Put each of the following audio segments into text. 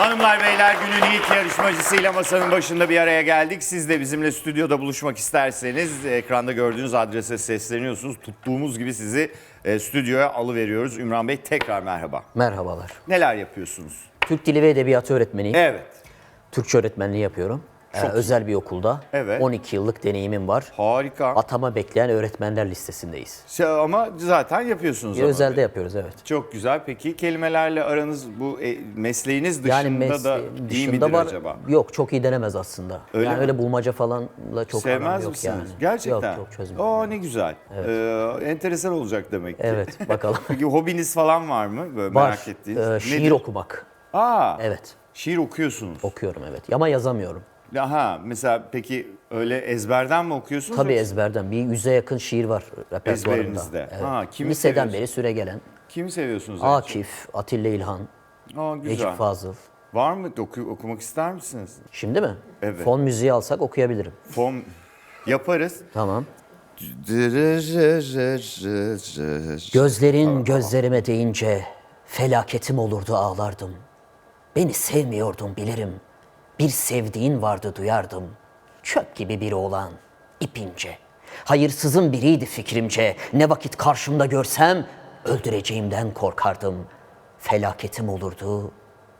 Hanımlar beyler günün ilk yarışmacısıyla masanın başında bir araya geldik. Siz de bizimle stüdyoda buluşmak isterseniz ekranda gördüğünüz adrese sesleniyorsunuz. Tuttuğumuz gibi sizi e, stüdyoya alıveriyoruz. Ümran Bey tekrar merhaba. Merhabalar. Neler yapıyorsunuz? Türk Dili ve Edebiyatı öğretmeniyim. Evet. Türkçe öğretmenliği yapıyorum. Ee, özel bir okulda. Evet. 12 yıllık deneyimim var. Harika. Atama bekleyen öğretmenler listesindeyiz. Şey, ama zaten yapıyorsunuz. Bir özelde yapıyoruz evet. Çok güzel. Peki kelimelerle aranız bu e, mesleğiniz dışında Yani mes- da iyi dışında midir var. acaba? Yok çok iyi denemez aslında. Öyle yani mi? öyle bulmaca falanla çok aram Sevmez yok misiniz? yani. Gerçekten. Yok çok çözmüyorum. Aa ne güzel. Ee, enteresan olacak demek ki. Evet bakalım. Peki hobiniz falan var mı? Böyle var. merak ettiğiniz. Ee, şiir Nedir? okumak. Aa, Evet. şiir okuyorsunuz. Okuyorum evet. Ama yazamıyorum. Aha, mesela peki öyle ezberden mi okuyorsunuz? Tabii yoksa ezberden. Bir yüze yakın şiir var repertuarımda. Evet. Ha, kimi Liseden beri süre gelen. Kimi seviyorsunuz? Akif, Atilla İlhan, Aa, güzel. Necip Fazıl. Var mı? Oku- okumak ister misiniz? Şimdi mi? Evet. Fon müziği alsak okuyabilirim. Fon yaparız. Tamam. Gözlerin gözlerime değince felaketim olurdu ağlardım. Beni sevmiyordum bilirim. Bir sevdiğin vardı duyardım. Çöp gibi biri olan ipince. Hayırsızın biriydi fikrimce. Ne vakit karşımda görsem öldüreceğimden korkardım. Felaketim olurdu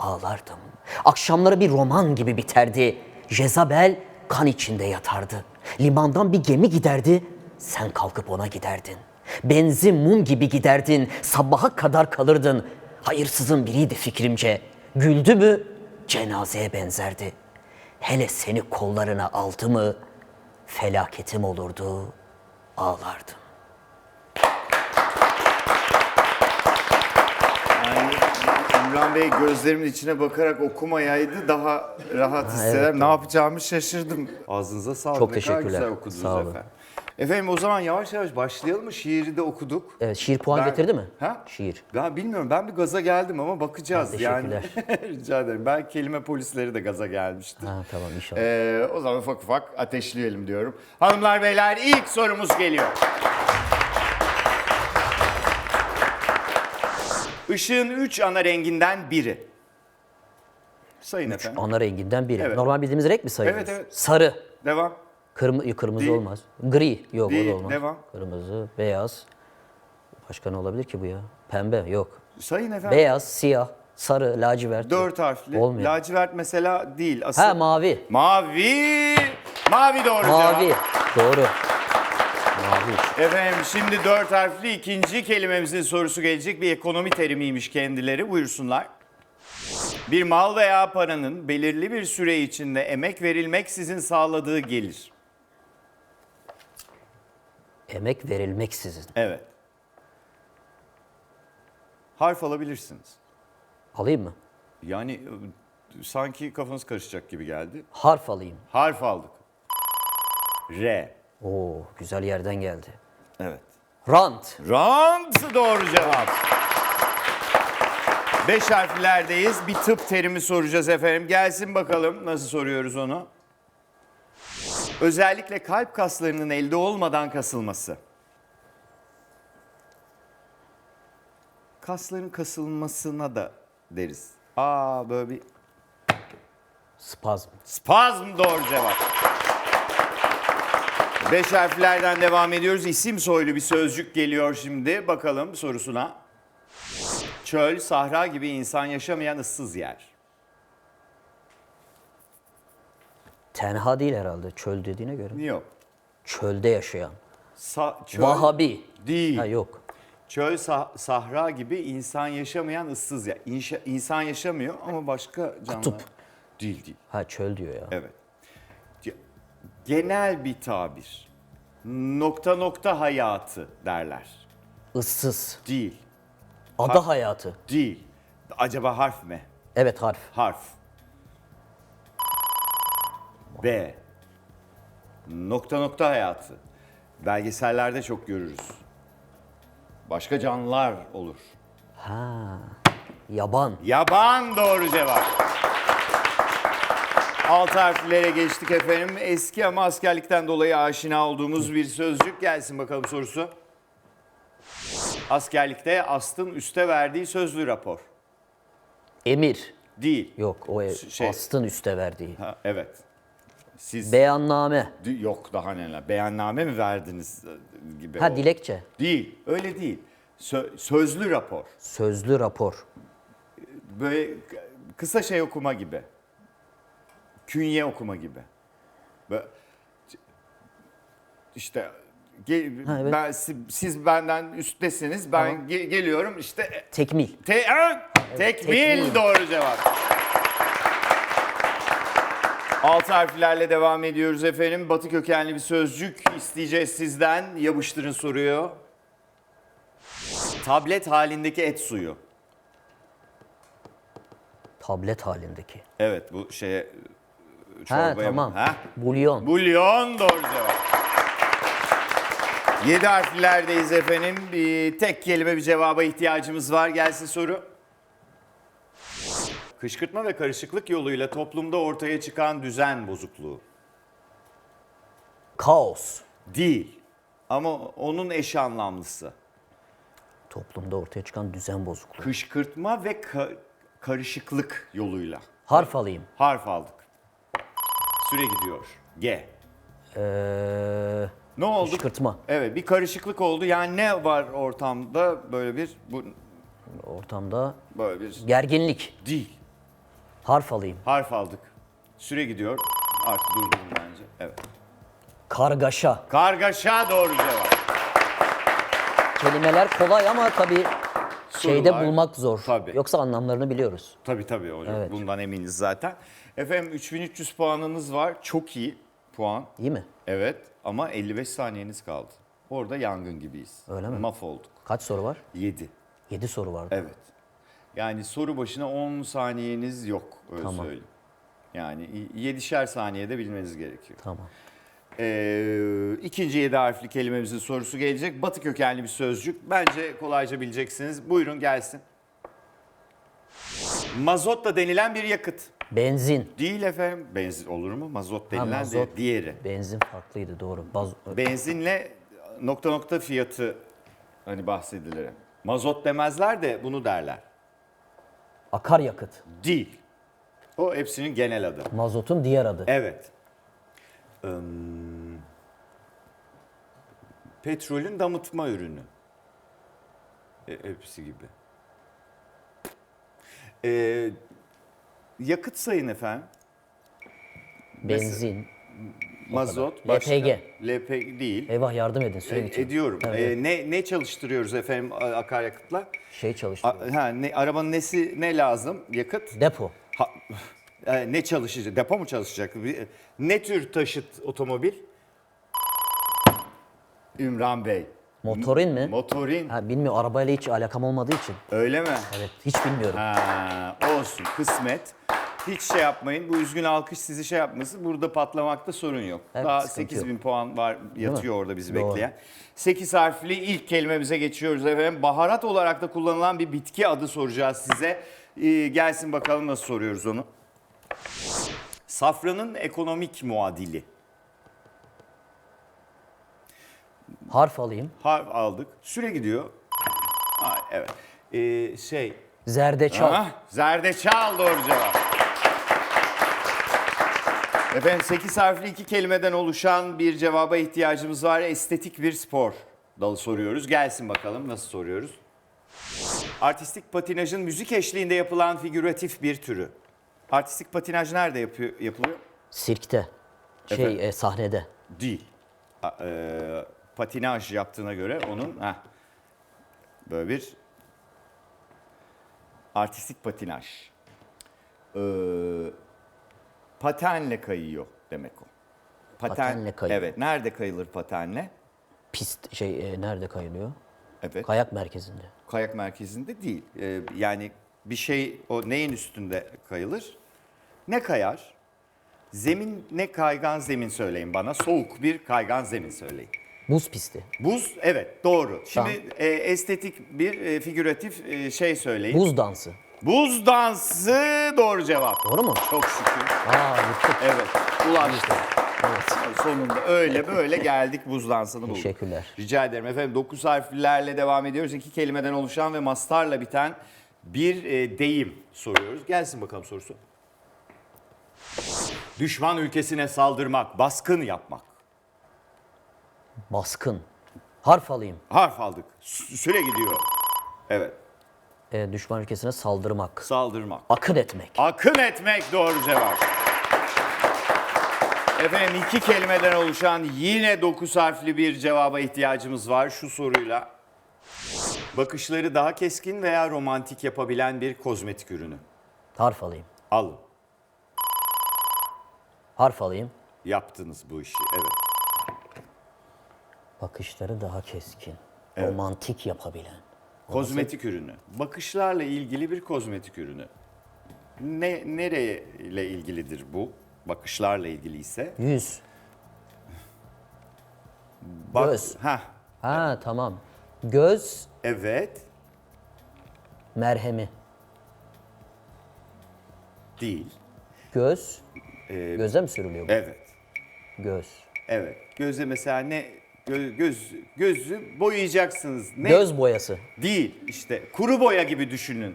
ağlardım. Akşamları bir roman gibi biterdi. Jezabel kan içinde yatardı. Limandan bir gemi giderdi. Sen kalkıp ona giderdin. Benzin mum gibi giderdin. Sabaha kadar kalırdın. Hayırsızın biriydi fikrimce. Güldü mü cenazeye benzerdi. Hele seni kollarına aldı mı felaketim olurdu ağlardım. Yani İmran Bey gözlerimin içine bakarak okumayaydı daha rahat hisseder. evet, ne yapacağımı şaşırdım. Ağzınıza sağlık. Çok ne kadar teşekkürler. güzel okudunuz Sağ olun. efendim. Efendim o zaman yavaş yavaş başlayalım mı? Şiiri de okuduk. Evet şiir puan Ben- getirdi mi? Ha? Şiir. Ben bilmiyorum. Ben bir gaza geldim ama bakacağız. Ha, yani teşekkürler. rica ederim. Ben kelime polisleri de gaza gelmiştir. Ha tamam inşallah. Ee, o zaman ufak ufak ateşleyelim diyorum. Hanımlar beyler ilk sorumuz geliyor. Işığın üç ana renginden biri. Sayın efendim. Ana renginden biri. Evet. Normal bildiğimiz renk mi sayıyoruz? Evet, evet. Sarı. Devam. Kırmızı, kırmızı Değil. olmaz. Gri. Yok Değil, o da olmaz. devam. Kırmızı, beyaz. Başka ne olabilir ki bu ya? Pembe yok. Sayın efendim. Beyaz, siyah, sarı, lacivert. Dört harfli. Olmuyor. Lacivert mesela değil. Asıl... Ha mavi. Mavi. Mavi doğru Mavi. cevap. Doğru. Mavi. Efendim şimdi dört harfli ikinci kelimemizin sorusu gelecek. Bir ekonomi terimiymiş kendileri. Buyursunlar. Bir mal veya paranın belirli bir süre içinde emek verilmeksizin sağladığı gelir. Emek verilmeksizin. Evet. Harf alabilirsiniz. Alayım mı? Yani e, sanki kafanız karışacak gibi geldi. Harf alayım. Harf aldık. R. Oo güzel yerden geldi. Evet. Rant. Rant doğru cevap. Beş harflerdeyiz. Bir tıp terimi soracağız efendim. Gelsin bakalım nasıl soruyoruz onu. Özellikle kalp kaslarının elde olmadan kasılması. Kasların kasılmasına da deriz. Aa böyle bir Spazm. spazm doğru cevap. Beş harflerden devam ediyoruz. İsim soylu bir sözcük geliyor şimdi. Bakalım sorusuna. Çöl, sahra gibi insan yaşamayan ıssız yer. Tenha değil herhalde çöl dediğine göre. Yok. Çölde yaşayan. Sa- çöl Vahabi. değil. Ha yok. Çöl, sah- sahra gibi insan yaşamayan ıssız yer. İnşa- insan yaşamıyor ama başka canlılar. Kutup. Değil değil. Ha çöl diyor ya. Evet. Genel bir tabir. Nokta nokta hayatı derler. Issız. Değil. Ada hayatı. Değil. Acaba harf mi? Evet harf. Harf. B. Nokta nokta hayatı. Belgesellerde çok görürüz. Başka canlılar olur. Ha. Yaban. Yaban doğru cevap. Alt harflere geçtik efendim. Eski ama askerlikten dolayı aşina olduğumuz bir sözcük. Gelsin bakalım sorusu. Askerlikte astın üste verdiği sözlü rapor. Emir. Değil. Yok o ev, Şey- astın üste verdiği. Ha, evet. Siz Beyanname. Yok daha neler. Beyanname mi verdiniz e, gibi. Ha o. dilekçe. Değil. Öyle değil. Sö- sözlü rapor. Sözlü rapor. Böyle kısa şey okuma gibi. Künye okuma gibi. Böyle, işte ge- Ha, evet. ben si- siz benden üsttesiniz. Ben ge- geliyorum işte e, Tekmil. te ha, tekmil tekmil. doğru cevap. Alt harflerle devam ediyoruz efendim. Batı kökenli bir sözcük isteyeceğiz sizden. Yapıştırın soruyu. Tablet halindeki et suyu. Tablet halindeki. Evet bu şeye Ha çorbaya mı? tamam. Ha? Bulyon. Bulyon doğru cevap. Yedi harflerdeyiz efendim. Bir tek kelime bir cevaba ihtiyacımız var. Gelsin soru. Kışkırtma ve karışıklık yoluyla toplumda ortaya çıkan düzen bozukluğu. Kaos. Değil. Ama onun eş anlamlısı. Toplumda ortaya çıkan düzen bozukluğu. Kışkırtma ve ka- karışıklık yoluyla. Harf alayım. Harf aldık. Süre gidiyor. G. Ee, Ne oldu? Kışkırtma. Evet bir karışıklık oldu. Yani ne var ortamda böyle bir bu ortamda böyle bir gerginlik. değil. Harf alayım. Harf aldık. Süre gidiyor. Artık durdurun bence. Evet. Kargaşa. Kargaşa doğru cevap. Kelimeler kolay ama tabii şeyde Sorular- bulmak zor. Tabii. Yoksa anlamlarını biliyoruz. Tabii tabii hocam. Evet. Bundan eminiz zaten. Efendim 3300 puanınız var. Çok iyi puan. İyi mi? Evet ama 55 saniyeniz kaldı. Orada yangın gibiyiz. Öyle mi? Mahvolduk. Kaç soru var? 7. 7 soru var. Evet. Yani soru başına 10 saniyeniz yok öyle Tamam. söyleyeyim. Yani 7'şer saniyede bilmeniz gerekiyor. Tamam. Ee, ikinci yedi harfli kelimemizin sorusu gelecek. Batı kökenli bir sözcük. Bence kolayca bileceksiniz. Buyurun gelsin. Mazot da denilen bir yakıt. Benzin. Değil efendim. Benzin olur mu? Mazot denilen de mazot. diğeri. Benzin farklıydı doğru. Baz Benzinle nokta nokta fiyatı hani bahsedilir. Mazot demezler de bunu derler. Akaryakıt. Değil. O hepsinin genel adı. Mazotun diğer adı. Evet. Im, petrolün damıtma ürünü. E, hepsi gibi. E, yakıt sayın efendim. Benzin. Mazot. LPG. LPG değil. Eyvah yardım edin süre E, bitiyor. ediyorum. Evet. E, ne ne çalıştırıyoruz efendim a- akaryakıtla? Şey A- çalıştırıyor. ha, ne, arabanın nesi ne lazım? Yakıt. Depo. Ha, e, ne çalışacak? Depo mu çalışacak? Ne tür taşıt otomobil? Ümran Bey. Motorin mi? Motorin. Ha, bilmiyorum arabayla hiç alakam olmadığı için. Öyle mi? Evet hiç bilmiyorum. Ha, olsun kısmet. Hiç şey yapmayın. Bu üzgün alkış sizi şey yapmasın. Burada patlamakta sorun yok. Evet, Daha sıkıntı 8000 yok. puan var yatıyor orada bizi Doğru. bekleyen. 8 harfli ilk kelimemize geçiyoruz efendim. Baharat olarak da kullanılan bir bitki adı soracağız size. Ee, gelsin bakalım nasıl soruyoruz onu. Safranın ekonomik muadili. Harf alayım. Harf aldık. Süre gidiyor. Aa, evet. Ee, şey. Zerdeçal. Aha, zerdeçal doğru cevap. Efendim 8 harfli iki kelimeden oluşan bir cevaba ihtiyacımız var. Estetik bir spor dalı soruyoruz. Gelsin bakalım nasıl soruyoruz. Artistik patinajın müzik eşliğinde yapılan figüratif bir türü. Artistik patinaj nerede yapıyor, yapılıyor? Sirkte. Şey e, sahnede. Değil. A- e, patinaj yaptığına göre onun heh, böyle bir artistik patinaj. Ee, patenle kayıyor demek o. Paten, Patenle kayıyor. Evet. Nerede kayılır patenle? Pist şey e, nerede kayılıyor? Evet. Kayak merkezinde. kayak merkezinde değil. Ee, yani bir şey o neyin üstünde kayılır? Ne kayar? Zemin ne kaygan zemin söyleyin bana. Soğuk bir kaygan zemin söyleyin. Buz pisti. Buz evet doğru. Şimdi Tamam. e, estetik bir e, figüratif e, şey söyleyin. Buz dansı. Buz dansı doğru cevap. Doğru mu? Çok şükür. Aa yuttuk. Evet ulaştık. Evet. Sonunda öyle böyle geldik buz dansını bulduk. Teşekkürler. Rica ederim efendim. 9 harflerle devam ediyoruz. İki kelimeden oluşan ve mastarla biten Bir e, deyim soruyoruz. Gelsin bakalım sorusu. Düşman ülkesine saldırmak, baskın yapmak. Baskın. Harf alayım. Harf aldık. Sü- Süre gidiyor. Evet. E, düşman ülkesine saldırmak. Saldırmak. Akın etmek. Akın etmek doğru cevap. Efendim iki kelimeden oluşan yine dokuz harfli bir cevaba ihtiyacımız var şu soruyla. Bakışları daha keskin veya romantik yapabilen bir kozmetik ürünü. Harf alayım. Alın. Harf alayım. Yaptınız bu işi. Evet. Bakışları daha keskin. Romantik yapabilen. Kozmetik ürünü. Bakışlarla ilgili bir kozmetik ürünü. Ne nereyle ilgilidir bu? Bakışlarla ilgili ise. Yüz. Bak, Göz. Heh, Ha tamam. Göz evet. merhemi. Değil. Göz. Ee, Göze mi sürülüyor bu? Evet. Göz. Evet. Gözde mesela ne gö- göz gözü boyayacaksınız. Ne? Göz boyası. değil işte. Kuru boya gibi düşünün.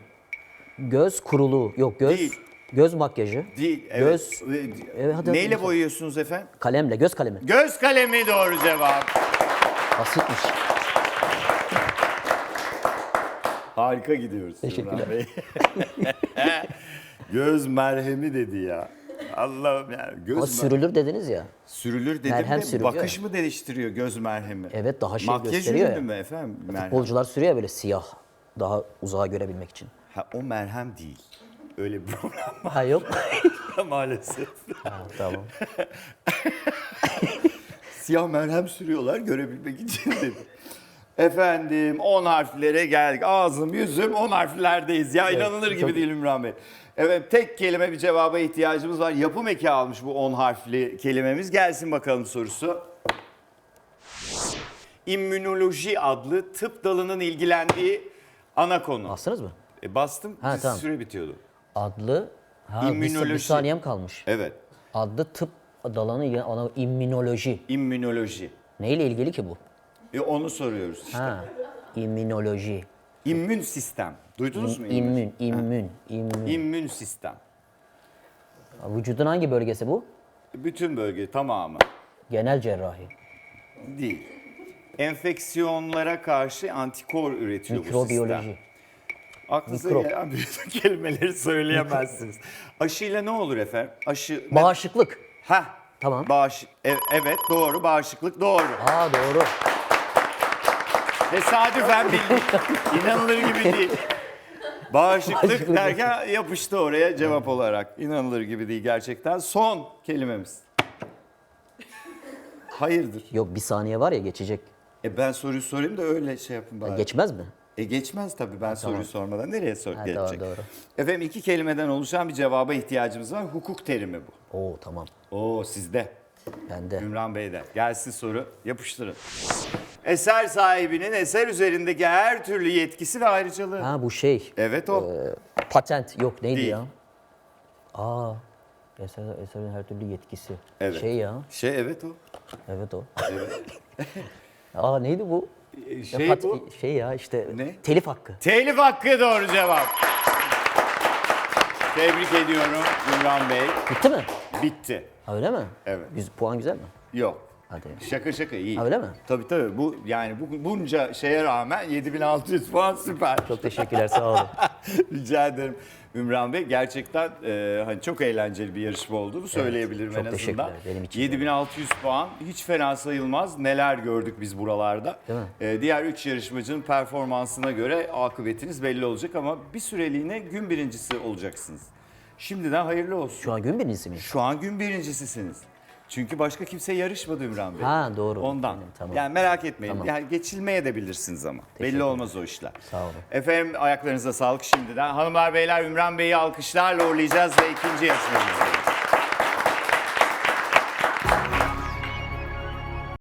Göz kuruluğu. Yok göz. Değil. Göz makyajı. Değil. Evet. Göz. Evet, hadi Neyle hadi. boyuyorsunuz efendim? Kalemle. Göz kalemi. Göz kalemi doğru cevap. Basitmiş. Harika gidiyoruz. Teşekkürler. Bey. göz merhemi dedi ya. Allah'ım ya. Göz Ama mer- sürülür dediniz ya. sürülür dedim Merhem de sürülüyor bakış mı değiştiriyor göz merhemi? Evet, daha şey Makyaj gösteriyor ürünü ya. mü efendim? Merhem. Futbolcular sürüyor ya böyle siyah. Daha uzağa görebilmek için. Ha, o merhem değil. Öyle bir problem Ha yok. var maalesef. ha, tamam. Siyah merhem sürüyorlar görebilmek için dedim. Efendim 10 harflere geldik. Ağzım yüzüm 10 harflerdeyiz. Ya inanılır gibi değil Ümran Bey. Evet tek kelime bir cevaba ihtiyacımız var. Yapım eki almış bu 10 harfli kelimemiz. Gelsin bakalım sorusu. İmmünoloji adlı tıp dalının ilgilendiği ana konu. Bastınız mı? E, bastım Ha, tamam. süre bitiyordu. Adlı. Ha, bir, sa- bir İmmünoloji. saniyem kalmış. Evet. Adlı tıp dalanı ya- ana immünoloji. İmmünoloji. Neyle ilgili ki bu? E, onu soruyoruz işte. Ha. İmmünoloji. İmmün sistem. Duydunuz mu? İmmün, immün, immün. İmmün sistem. Vücudun hangi bölgesi bu? Bütün bölge tamamı Genel cerrahi. değil. Enfeksiyonlara karşı antikor üretiyor bu sistem. Mikrobiyoloji. Aklınıza Mikrop. gelen bütün kelimeleri söyleyemezsiniz. Aşıyla ne olur efendim? Aşı... Bağışıklık. Ha. Tamam. Bağış... e- evet doğru. Bağışıklık doğru. Aa doğru. Tesadüfen bildik. İnanılır gibi değil. Bağışıklık derken yapıştı oraya cevap olarak. İnanılır gibi değil gerçekten. Son kelimemiz. Hayırdır? Yok bir saniye var ya geçecek. E ben soruyu sorayım da öyle şey yapın bari. Geçmez mi? E geçmez tabii ben soruyu sormadan nereye sor Ha, doğru, doğru. Efendim iki kelimeden oluşan bir cevaba ihtiyacımız var. Hukuk terimi bu. Oo tamam. Oo sizde. Bende. Ümran Bey'de. Gelsin soru. Yapıştırın. Eser sahibinin eser üzerindeki her türlü yetkisi ve ayrıcalığı. Ha bu şey. Evet o. e, patent yok neydi Değil. ya? Aa. Eser, eserin her türlü yetkisi. Evet. Şey ya. Şey evet o. Evet o. Aa neydi bu? E, Ya Şey pat- bu. Şey ya işte Ne? telif hakkı. Telif hakkı doğru cevap. Tebrik ediyorum Ümran Bey. Bitti mi? Bitti. Öyle mi? Evet. Yüz, puan güzel mi? Yok. Hadi. Şaka şaka iyi. Ha, öyle mi? Tabii tabii. Bu yani bu bunca şeye rağmen 7600 puan süper. Çok teşekkürler sağ olun. Rica ederim Ümran Bey. Gerçekten e, hani çok eğlenceli bir yarışma olduğunu söyleyebilirim çok en azından. teşekkürler, benim için de. 7600 puan hiç fena sayılmaz. Neler gördük biz buralarda. Değil mi? E, diğer 3 yarışmacının performansına göre akıbetiniz belli olacak ama bir süreliğine gün birincisi olacaksınız. Şimdiden hayırlı olsun. Şu an gün birincisi mi? Şu an gün birincisisiniz. Çünkü başka kimse yarışmadı Ümran Bey. Ha, doğru. Ondan. Tamam, tamam. Yani merak etmeyin. Tamam. Yani geçilmeye de bilirsiniz ama. Belli olmaz o işler. Sağ olun. Efendim ayaklarınıza sağlık şimdiden. Hanımlar beyler Ümran Bey'i alkışlarla uğurlayacağız ve ikinci yarışmacımızdayız.